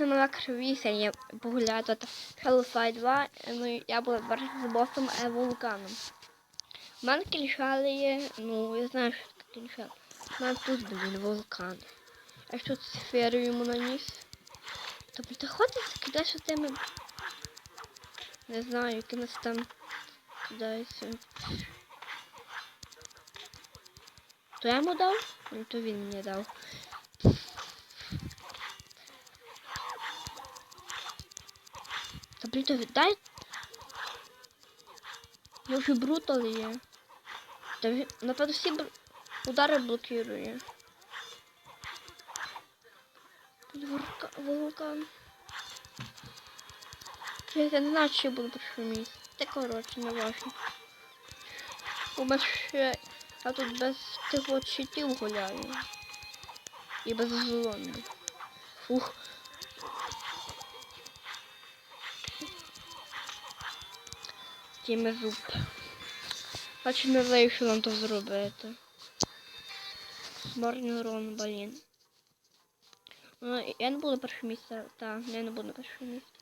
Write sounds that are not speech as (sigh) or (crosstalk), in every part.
На криві сьогодні погуляти тут Hellfire 2. Ну, я була з босом е, вулканом. У мене кільшали ну, я знаю, що таке кільшал. У тут, блін, вулкан. А що сферу йому наніс? Ти ходиш, кидаєш тими... Не знаю, якимось там кидається. То я йому дав? Ну, то він мені дав. То віддай. Я вже брутал є. Та напевно, всі бр... удари блокує. Тут вулка... вулкан. Я не знаю, я буду місці. Та коротше, не важно. У мене ще... Я тут без тих от гуляю. І без зломів. Фух. Тіме зуб. Бачу, не знаю, що нам то зробити. Смарний урон, блін. Ну, я не буду перше місце. Так, я не буду перше місце.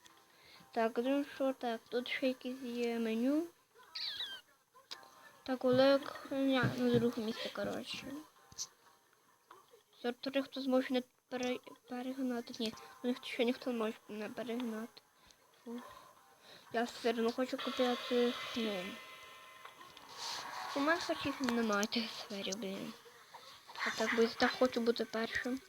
Так, ну що так, тут ще якісь є меню. Так, Олег, ня, на друге місце, коротше. Сортори, хто зможе не пере, перегнати. Ні, ще ніхто не може не перегнати. Фух. Я все одно хочу купити ну. У мене їх немає тих сферів, блін. А так би так хочу бути першим.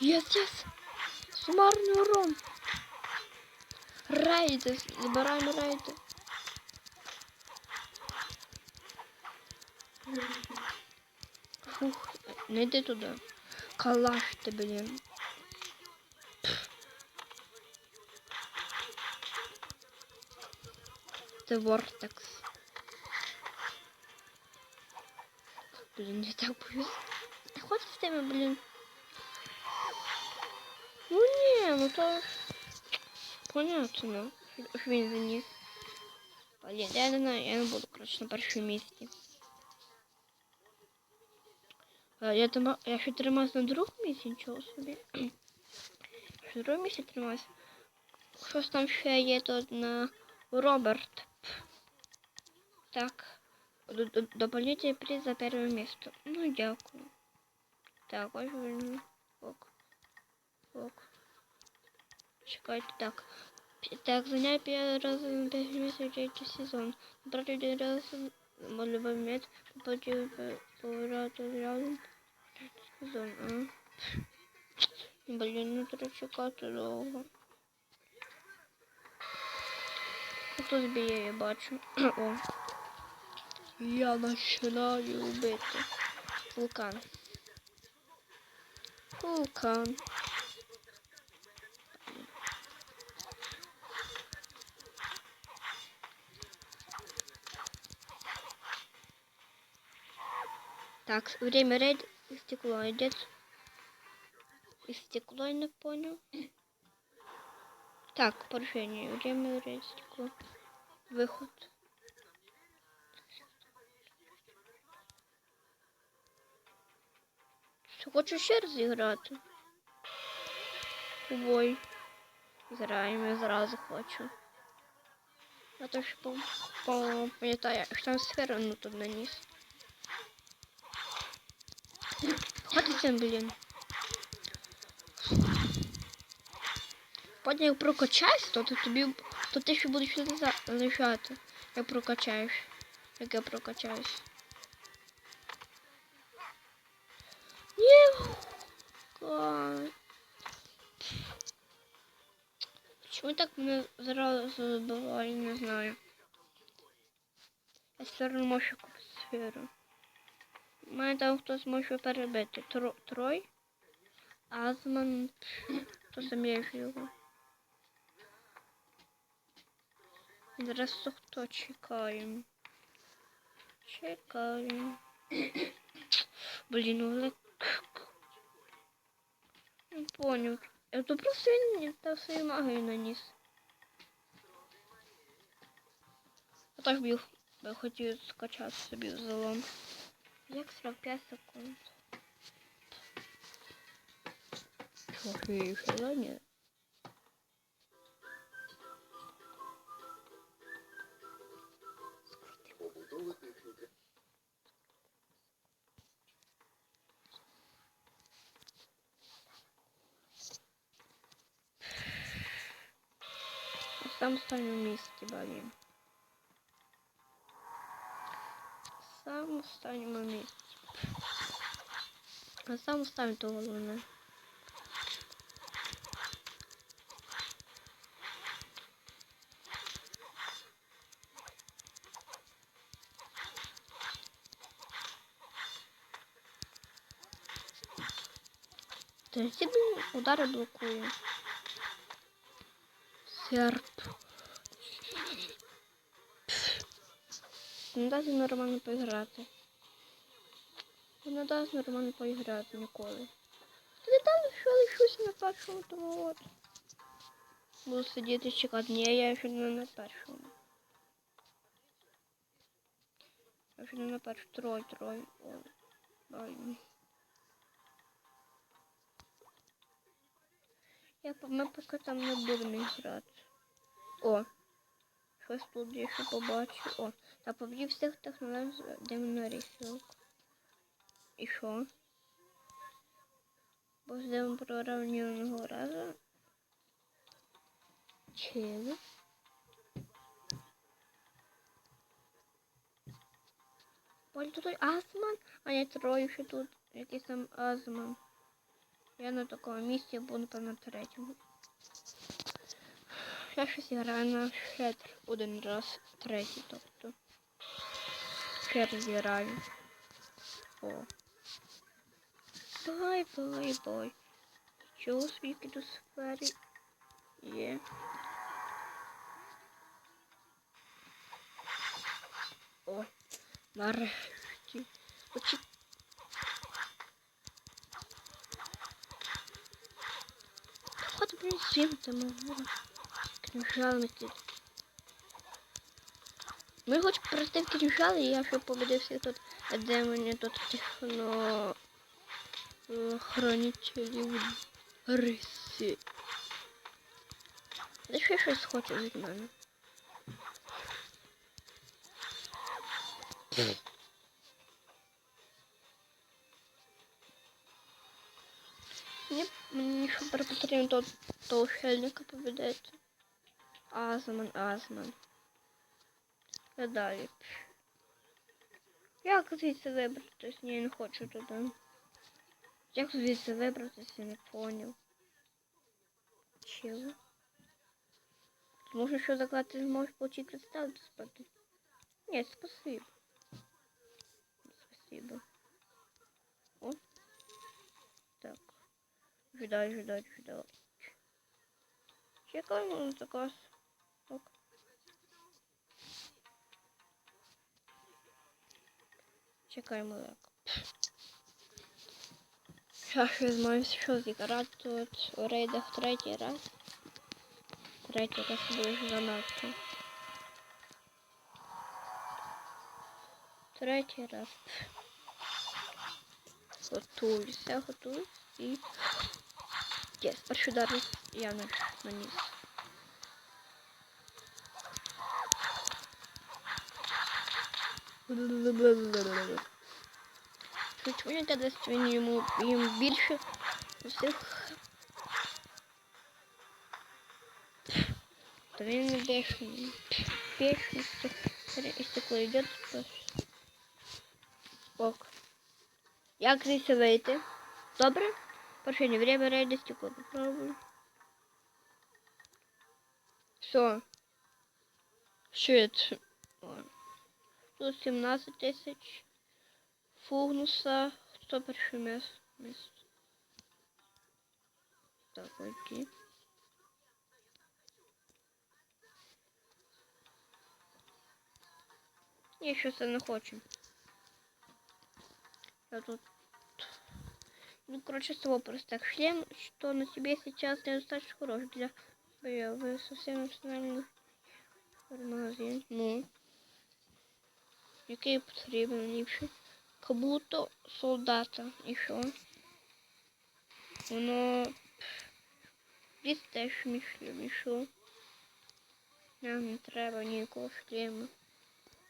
Єс, єс! Сумарний урон! Рейди! Забираємо рейди! Фух, не йди туди. Калаш ти, блін. Це Вортекс. Блін, не так боюсь. Та хоч з тими, блін. Ну ні, ну то понятно. Що він заніс. Блін, я не знаю, я не буду, коротше, на першому місці. А, Я, тима, я ще тримаюсь на другому місці, нічого собі. (clears throat) На другому місці тримаюсь. Щось там ще є тут на Роберт. Так. Дополнительный приз за первое место. Ну, дякую. Так, ось він. Ок. Ок. Чекайте, так. Пі- Так, заняй первый раз на первое место в третий сезон. Набрать один раз любой мед. Попади поворот рядом. Блін, ну треба чекати довго. Тут б'є, я бачу. О. Я починаю бити. Вулкан. Вулкан. Так, время рейд истекло. Идет. Истекло, я не понял. Так, порушение. Время рейд истекло. Выход. Хочу ще раз зіграти. Ой. Зграємо, я зразу хочу. А то ж пам'ятаю, що там сфера, ну тут наніс. Ходиться, блін. Потім як прокачаєш, то тобі, то ти ще будеш лежати, як прокачаєш. Як я прокачаюсь. Ні. Чому так мене зразу забиває, не знаю. Я все одно можу сферу. Мене там хтось може перебити. Тро, трой. Азман. То заміж його. Зараз хто чекаємо. Чекаємо. Блін, Олег. Не понял. Это просто він та свою магію наніс. А так б я хотів скачати собі залом. Як 45 секунд. Трохи шалені. Побутова техніка. На самому самому останньому місці. На самому останньому то головне. Та ці, блін, удари блокує. Серп. Не дасть нормально поіграти. Не дасть нормально поіграти ніколи. Та не там що лишусь на першому тому от. Буду сидіти чекати. Ні, я ще не на першому. Я ще не на першому. Трой, трой. Ой. Ой. Я, ми поки там не будемо грати. О! Щось тут я ще побачу. О, та поб'ю всіх технологій демонорісів. І що? Бо ждемо прорівняного разу. Чили. Поль тут Азман, а я трою ще тут. Якийсь там Азман. Я на такому місці буду на третьому. Я щось граю на шетр один раз третій, тобто. Ще раз. О. Бай, бай, бай. Чого свіки до сфери є? О, нарешті. Очі От, блін, всім там книжалники. Ми хоч пройти в книжали, я ще победив всіх тут, де мені тут техно е, хранителів риси. Де ще щось хоче від мене? Мені, мені ще потрібно того, шельника победити. Азман, Азман. А далі. Як звідси вибратись? Ні, я не хочу туди. Як звідси вибратись, я не поняв. Чого? Може, що заклати зможеш получить представити спати? Ні, спасибо. Спасибо. О. Так. Ждай, ждай, ждай. Чекаємо на заказ. Ок. Чекаємо так. Зараз ще змаємося, що зіграти тут у рейдах третій раз. Третій раз буде занадто. Третій раз. Готуюся, готуюсь і... Єс, перший удар я наніс. Я дасть він йому їм більше усіх. То він не бешений. Бешений, і стекло йде Ок. Як звідси вийти? Добре? Последнее время реально стекло попробую. Все. Щит. Тут 17 тысяч. Фугнуса. Хто перше місце? Так, окей. Я щось не хочу. Я тут Ну, короче, с того просто шлем, что на тебе сейчас недостаточно хорош для боевых совсем национальных магазин. Ну. Який потрібен ліпший? Как будто солдата. І що? Воно Десь теж мішлю, і що? Нам не треба ніякого шлема.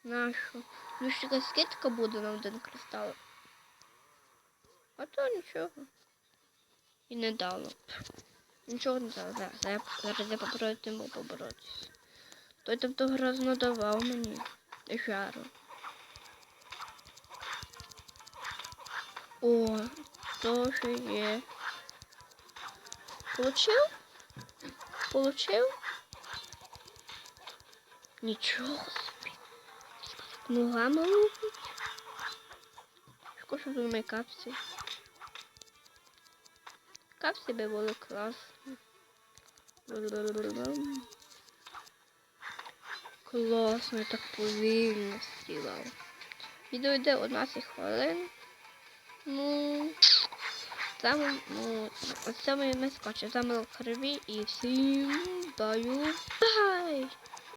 Нашу. Ну ще якась скидка буде на один кристал. А то нічого. І не дало. Нічого не дало. Зараз, зараз, зараз я попробую тим поборотися. Той там того разу надавав мені. Жару. О, то що є. Получив? Получив? Нічого собі. Ногами лупить. Шкода, що тут немає капсі. Капсі би були класні. Класно, я так повільно стілав. Відео йде 11 хвилин. Ну, там, ну, це ми скачемо. Там в криві і всім даю. Бай!